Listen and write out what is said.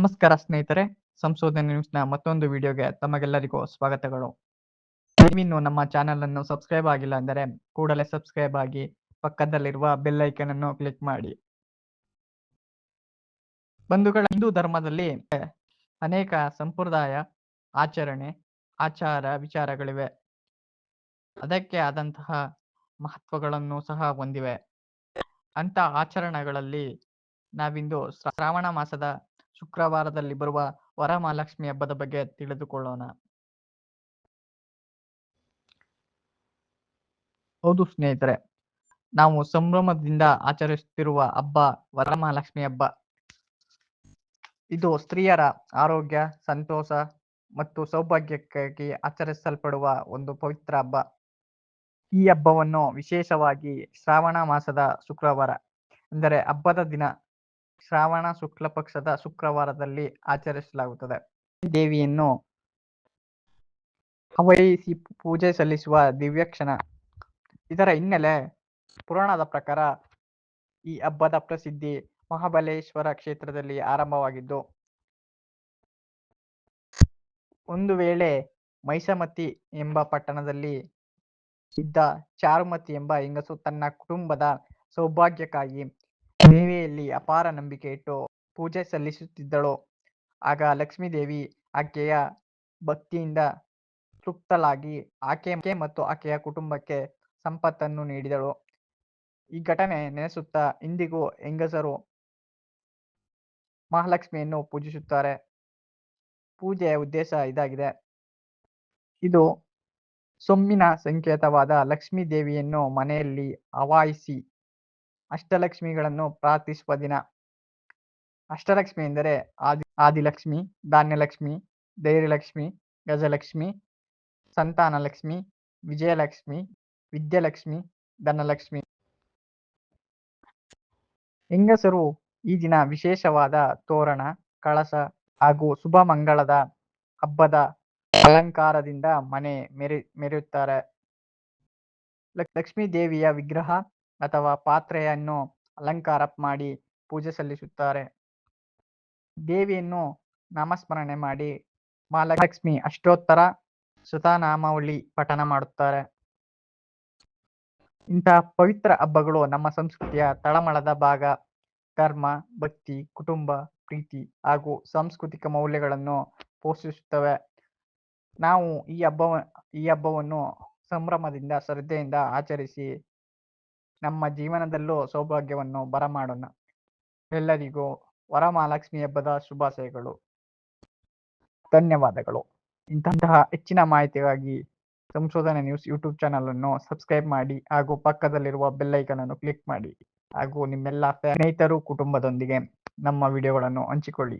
ನಮಸ್ಕಾರ ಸ್ನೇಹಿತರೆ, ಸಂಶೋಧನೆ ನ್ಯೂಸ್ನ ಮತ್ತೊಂದು ವಿಡಿಯೋಗೆ ತಮಗೆಲ್ಲರಿಗೂ ಸ್ವಾಗತಗಳು. ನೀವಿನ್ನು ನಮ್ಮ ಚಾನೆಲ್ ಅನ್ನು ಸಬ್ಸ್ಕ್ರೈಬ್ ಆಗಿಲ್ಲ ಅಂದರೆ ಕೂಡಲೇ ಸಬ್ಸ್ಕ್ರೈಬ್ ಆಗಿ ಪಕ್ಕದಲ್ಲಿರುವ ಬೆಲ್ ಐಕನ್ ಅನ್ನು ಕ್ಲಿಕ್ ಮಾಡಿ. ಬಂಧುಗಳ ಹಿಂದೂ ಧರ್ಮದಲ್ಲಿ ಅನೇಕ ಸಂಪ್ರದಾಯ, ಆಚರಣೆ, ಆಚಾರ ವಿಚಾರಗಳಿವೆ. ಅದಕ್ಕೆ ಆದಂತಹ ಮಹತ್ವಗಳನ್ನು ಸಹ ಹೊಂದಿವೆ. ಅಂತ ಆಚರಣೆಗಳಲ್ಲಿ ನಾವಿಂದು ಶ್ರಾವಣ ಮಾಸದ ಶುಕ್ರವಾರದಲ್ಲಿ ಬರುವ ವರಮಹಾಲಕ್ಷ್ಮಿ ಹಬ್ಬದ ಬಗ್ಗೆ ತಿಳಿದುಕೊಳ್ಳೋಣ. ಹೌದು ಸ್ನೇಹಿತರೆ, ನಾವು ಸಂಭ್ರಮದಿಂದ ಆಚರಿಸುತ್ತಿರುವ ಹಬ್ಬ ವರಮಹಾಲಕ್ಷ್ಮಿ ಹಬ್ಬ. ಇದು ಸ್ತ್ರೀಯರ ಆರೋಗ್ಯ, ಸಂತೋಷ ಮತ್ತು ಸೌಭಾಗ್ಯಕ್ಕಾಗಿ ಆಚರಿಸಲ್ಪಡುವ ಒಂದು ಪವಿತ್ರ ಹಬ್ಬ. ಈ ಹಬ್ಬವನ್ನು ವಿಶೇಷವಾಗಿ ಶ್ರಾವಣ ಮಾಸದ ಶುಕ್ರವಾರ, ಅಂದರೆ ಹಬ್ಬದ ದಿನ ಶ್ರಾವಣ ಶುಕ್ಲ ಪಕ್ಷದ ಶುಕ್ರವಾರದಲ್ಲಿ ಆಚರಿಸಲಾಗುತ್ತದೆ. ದೇವಿಯನ್ನು ಹವೈಸಿ ಪೂಜೆ ಸಲ್ಲಿಸುವ ದಿವ್ಯ ಕ್ಷಣ. ಇದರ ಹಿನ್ನೆಲೆ ಪುರಾಣದ ಪ್ರಕಾರ ಈ ಹಬ್ಬದ ಪ್ರಸಿದ್ಧಿ ಮಹಾಬಲೇಶ್ವರ ಕ್ಷೇತ್ರದಲ್ಲಿ ಆರಂಭವಾಗಿದ್ದು, ಒಂದು ವೇಳೆ ಮೈಸಮತಿ ಎಂಬ ಪಟ್ಟಣದಲ್ಲಿ ಇದ್ದ ಚಾರುಮತಿ ಎಂಬ ಹೆಂಗಸು ತನ್ನ ಕುಟುಂಬದ ಸೌಭಾಗ್ಯಕ್ಕಾಗಿ ದೇವಿಯಲ್ಲಿ ಅಪಾರ ನಂಬಿಕೆ ಇಟ್ಟು ಪೂಜೆ ಸಲ್ಲಿಸುತ್ತಿದ್ದಳು. ಆಗ ಲಕ್ಷ್ಮೀದೇವಿ ಆಕೆಯ ಭಕ್ತಿಯಿಂದ ತೃಪ್ತಳಾಗಿ ಆಕೆ ಮತ್ತು ಆಕೆಯ ಕುಟುಂಬಕ್ಕೆ ಸಂಪತ್ತನ್ನು ನೀಡಿದಳು. ಈ ಘಟನೆ ನೆನೆಸುತ್ತಾ ಇಂದಿಗೂ ಹೆಂಗಸರು ಮಹಾಲಕ್ಷ್ಮಿಯನ್ನು ಪೂಜಿಸುತ್ತಾರೆ. ಪೂಜೆಯ ಉದ್ದೇಶ ಇದಾಗಿದೆ. ಇದು ಸೊಮ್ಮಿನ ಸಂಕೇತವಾದ ಲಕ್ಷ್ಮೀ ದೇವಿಯನ್ನು ಮನೆಯಲ್ಲಿ ಆವಾಹಿಸಿ ಅಷ್ಟಲಕ್ಷ್ಮಿಗಳನ್ನು ಪ್ರಾರ್ಥಿಸುವ ದಿನ. ಅಷ್ಟಲಕ್ಷ್ಮಿ ಎಂದರೆ ಆದಿ, ಆದಿಲಕ್ಷ್ಮಿ, ಧಾನ್ಯಲಕ್ಷ್ಮಿ ಧೈರ್ಯಲಕ್ಷ್ಮಿ ಗಜಲಕ್ಷ್ಮಿ, ಸಂತಾನಲಕ್ಷ್ಮಿ, ವಿಜಯಲಕ್ಷ್ಮಿ, ವಿದ್ಯಾಲಕ್ಷ್ಮಿ, ಧನಲಕ್ಷ್ಮಿ. ಹೆಂಗಸರು ಈ ದಿನ ವಿಶೇಷವಾದ ತೋರಣ, ಕಳಸ ಹಾಗೂ ಶುಭ ಮಂಗಳದ ಹಬ್ಬದ ಅಲಂಕಾರದಿಂದ ಮನೆ ಮೆರೆ, ಮೆರೆಯುತ್ತಾರೆ. ಲಕ್ಷ್ಮೀ ದೇವಿಯ ವಿಗ್ರಹ ಅಥವಾ ಪಾತ್ರೆಯನ್ನು ಅಲಂಕಾರ ಮಾಡಿ ಪೂಜೆ ಸಲ್ಲಿಸುತ್ತಾರೆ. ದೇವಿಯನ್ನು ನಾಮಸ್ಮರಣೆ ಮಾಡಿ ಮಹಾಲಕ್ಷ್ಮಿ ಅಷ್ಟೋತ್ತರ ಸುತಾನಾಮಾವಳಿ ಪಠನ ಮಾಡುತ್ತಾರೆ. ಇಂತಹ ಪವಿತ್ರ ಹಬ್ಬಗಳು ನಮ್ಮ ಸಂಸ್ಕೃತಿಯ ತಳಮಳದ ಭಾಗ. ಧರ್ಮ, ಭಕ್ತಿ, ಕುಟುಂಬ, ಪ್ರೀತಿ ಹಾಗೂ ಸಾಂಸ್ಕೃತಿಕ ಮೌಲ್ಯಗಳನ್ನು ಪೋಷಿಸುತ್ತವೆ. ನಾವು ಈ ಹಬ್ಬವ, ಈ ಹಬ್ಬವನ್ನು ಸಂಭ್ರಮದಿಂದ, ಶ್ರದ್ಧೆಯಿಂದ ಆಚರಿಸಿ ನಮ್ಮ ಜೀವನದಲ್ಲೂ ಸೌಭಾಗ್ಯವನ್ನು ಬರಮಾಡೋಣ. ಎಲ್ಲರಿಗೂ ವರಮಹಾಲಕ್ಷ್ಮಿ ಹಬ್ಬದ ಶುಭಾಶಯಗಳು. ಧನ್ಯವಾದಗಳು. ಇಂತಹ ಹೆಚ್ಚಿನ ಮಾಹಿತಿಗಾಗಿ ಸಂಶೋಧನೆ ನ್ಯೂಸ್ ಯೂಟ್ಯೂಬ್ ಚಾನಲ್ ಅನ್ನು ಸಬ್ಸ್ಕ್ರೈಬ್ ಮಾಡಿ ಹಾಗೂ ಪಕ್ಕದಲ್ಲಿರುವ ಬೆಲ್ಲೈಕನ್ ಅನ್ನು ಕ್ಲಿಕ್ ಮಾಡಿ ಹಾಗೂ ನಿಮ್ಮೆಲ್ಲ ಸ್ನೇಹಿತರು ಕುಟುಂಬದೊಂದಿಗೆ ನಮ್ಮ ವಿಡಿಯೋಗಳನ್ನು ಹಂಚಿಕೊಳ್ಳಿ.